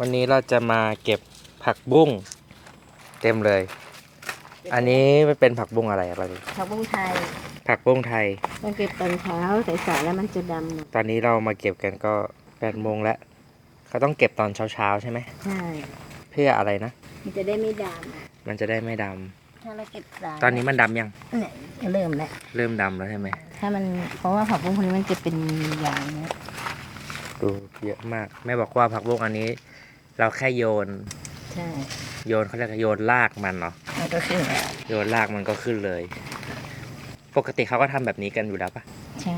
วันนี้เราจะมาเก็บผักบุ้งเต็มเลย อันนี้มันเป็นผักบุ้งอะไรอะป้าดิผักบุ้งไทยผักบุ้งไทยมันเก็บตอนเช้าสายๆแล้วมันจะดำหมดตอนนี้เรามาเก็บกันก็แปดโมงแล้วเขาต้องเก็บตอนเช้าๆใช่ไหมใช่เพื่ออะไรนะ มันจะได้ไม่ดำอะมันจะได้ไม่ดำถ้าเราเก็บสายตอนนี้มันดำยังเนี่ยจะเริ่มแล้วเริ่มดำแล้วใช่ไหมถ้ามันเพราะว่าผักบุ้งคนนี้มันจะเป็นอย่างเนี้ยดูเยอะมากแม่บอกว่าผักบุ้งอันนี้ เราแค่โยน ใช่โยนเขาเรียกว่าโยนรากมันเนาะมันก็ขึ้นแล้วโยนรากมันก็ขึ้นเลย ปกติเขาก็ทำแบบนี้กันอยู่แล้วปะ ใช่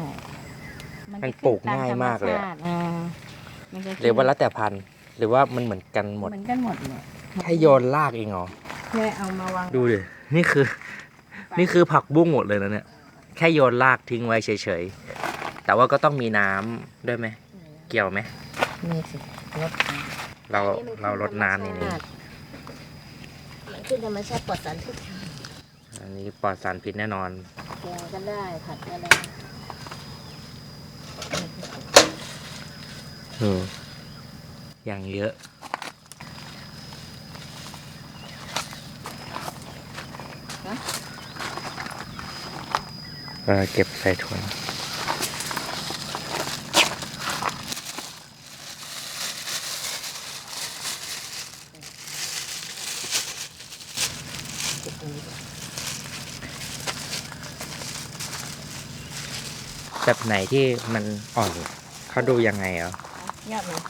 มันปลูกง่ายมากเลยอะนจะขึ้นตามธรรมชาติอ่ามันจะขึ้นหรือว่าแล้วแต่พันธุ์หรือว่ามันเหมือนกันหมดเหมือนกันหมดเลยแค่โยนรากเองเหรอ แค่เอามาวางดูดิ นี่คือ นี่คือผักบุ้งหมดเลยนะเนี่ย แค่โยนรากทิ้งไว้เฉยๆ แต่ว่าก็ต้องมีน้ำด้วยไหม เกี่ยวไหม นี่สิรดน้ เราำอันนี้มันเรารดน้ำในนี้มันขึ้นธรรมชาติปลอดสารพิษอันนี้ปลอดสารพิษแน่นอน แกงก็ได้ผัดก็ได้เอออย่างเยอะ เออเก็บใส่ถุง เก็บตรงนี้ แบบไหนที่มันอ่อนเขาดูยังไงเหรอยอดมัน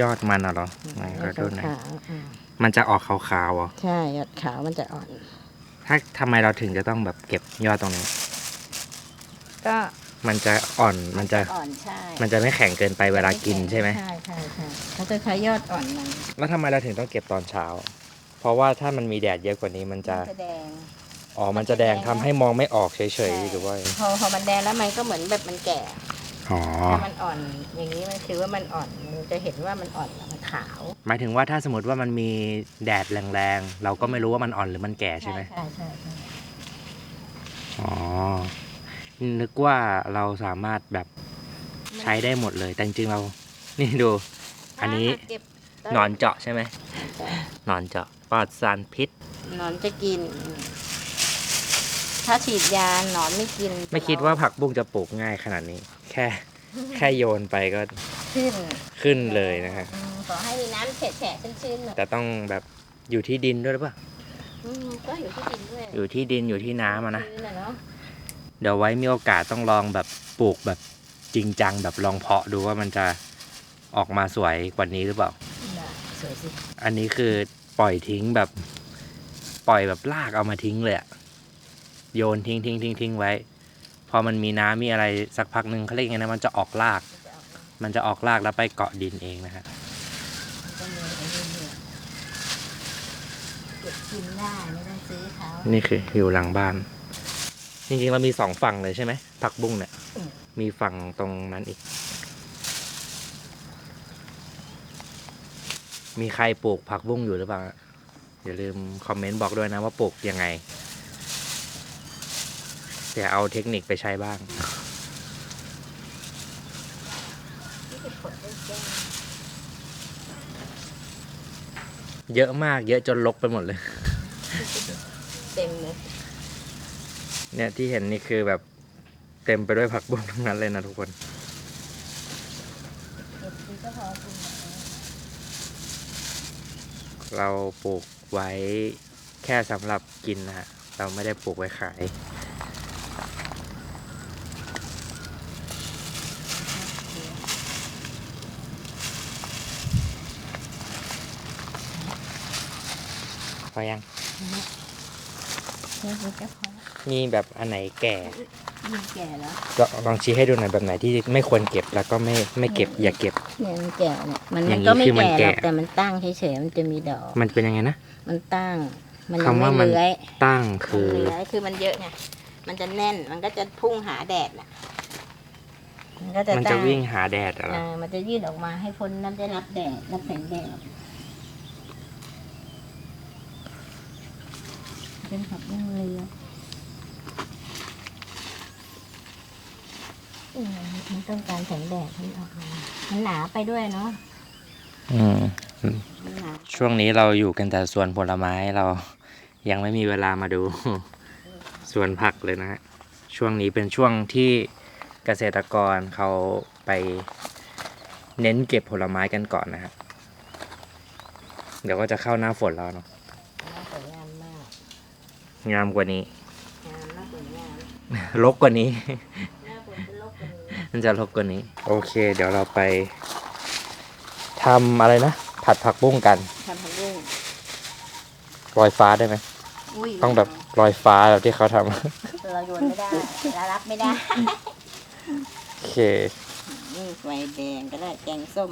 ยอดมันเหรอไหนยก็อดดูหน่อยขาวๆอ่ามันจะออกขาวๆเหรอใช่ยอดขาวมันจะอ่อน ถ้าทำไมเราถึงจะต้องแบบเก็บยอดตรงนี้ ก็มันจะอ่อนมันจะอ่อนใช่มันจะไม่แข็งเกินไปเวลากินใช่ไหมใช่ใช่ใช่เขาจะใช้ยอดอ่อนมันแล้วทำไมเราถึงต้องเก็บตอนเช้า เพราะว่าถ้ามันมีแดดเยอะกว่านี้มันจะมันจะแดง อ๋อ มันจะแดงทำให้มองไม่ออกเฉใช่ยๆหรือว่า พอพอมันแดงแล้วมันก็เหมือนแบบมันแก่อ๋อ ถ้ามันอ่อนอย่างนี้มันคือว่ามันอ่อนมันจะเห็นว่ามันอ่อนมันขาวหมายถึงว่าถ้าสมมติว่ามันมีแดดแรงๆ เราก็ไม่รู้ว่ามันอ่อนหรือมันแก่ใช่ไหมใช่ใช่ใช่อ๋อ นึกว่าเราสามารถแบบใช้ได้หมดเลย แต่จริงๆเรา นี่ดู อันนี้ถ้าเก็บหนอนเจาะใช่ไหมใช่หนอนเจาะปลอดสารพิษ หนอนจะกิน ถ้าฉีดยาหนอนไม่กินไม่คิดว่าผักบุ้งจะปลูกง่ายขนาดนี้ แค่ แค่โยนไปก็ขึ้นขึ้นเลยนะฮะอืมขอให้มีน้ำแฉะๆชื้นๆหน่อยแต่ต้องแบบอยู่ที่ดินด้วยหรือเปล่าอืมก็อยู่ที่ดินด้วยอยู่ที่ดินอยู่ที่น้ำอะนะ ชื้ๆเนาะเดี๋ยวไว้มีโอกาสต้องลองแบบปลูกแบบจริงจังแบบลองเพาะดูว่ามันจะออกมาสวยกว่านี้หรือเปล่าได้สวยสิอันนี้คือปล่อยทิ้งแบบ ปล่อยแบบลากเอามาทิ้งเลยอะ โยนทิ้งทิ้งทิ้งทิ้งไว้ พอมันมีน้ำมีอะไรสักพักหนึ่งเขาเรียกไงนะมันจะออกราก มันจะออกมามันจะออกรากแล้วไปเกาะดินเองนะฮะก็มีไอ้นี่เนี่ยเก็บกินได้ไม่ต้องซื้อเขานี่คืออยู่หลังบ้าน จริงๆเรามีสองฝั่งเลยใช่ไหมผักบุ้งเนี่ยมีฝั่งตรงนั้นอีก มีใครปลูกผักบุ้งอยู่หรือเปล่าอย่าลืมคอมเมนต์บอกด้วยนะว่าปลูกยังไง เดี๋ยวเอาเทคนิคไปใช้บ้างที่จะผลได้แก้เยอะมากเยอะจนลกไปหมดเลย เต็มเลย เนี่ยที่เห็นนี่คือแบบเต็มไปด้วยผักบุ้งทั้งนั้นเลยนะทุกคนเก็บดีก็พอคุณเราปลูกไว้แค่สำหรับกินนะฮะ เราไม่ได้ปลูกไว้ขาย อยังนี่คือก็พอมีแบบอันไหนแก่ยิ่งแก่แล้วลองลองชี้ให้ดูหน่อยแบบไหนที่ไม่ควรเก็บแล้วก็ไม่ไม่เก็บอย่าเก็บ เนี่ยมันแก่เนี่ยมันอย่างนี้ก็ไม่คือมันแก่หรอกแก่ แต่มันตั้งเฉยๆมันจะมีดอก มันเป็นยังไงนะ มันตั้ง มันยังคำว่าไม่มันเลื้อยตั้งมันคือเลื้อยคือมันเยอะไงมันจะแน่นมันก็จะพุ่งหาแดดน่ะมันก็จะมันตั้จะงวิ่งหาแดดเหรอ อ่ามันจะยืดออกมาให้พ้นน้ำได้รับแดดรับแสงแดด เป็นผักบุ้งเรืออืมมันต้องการแสงแดดมันออกมามันหนาไปด้วยเนาะอืมมะนาช่วงนี้เราอยู่กันแต่สวนผลไม้เรายังไม่มีเวลามาดู สวนผักเลยนะฮะช่วงนี้เป็นช่วงที่เกษตรกรเขาไปเน้นเก็บผลไม้กันก่อนนะฮะเดี๋ยวก็จะเข้าหน้าฝนแล้วเนาะ สวยงามมาก งามกว่านี้ งามมากสวยงามรกกว่านี้หน้าฝนเป็นโรคกันนี้มันจะรกกว่านี้ โอเค เดี๋ยวเราไปทำอะไรนะ ผัดผักบุ้งกันทำผักบุ้งลอยฟ้าได้ไหมอุ้ยต้องแบบลอยฟ้าแบบที่เขาทำ เราโยนไม่ได้เรารับไม่ได้ โอเค นี่ไฟแดงก็ได้แกงส้ม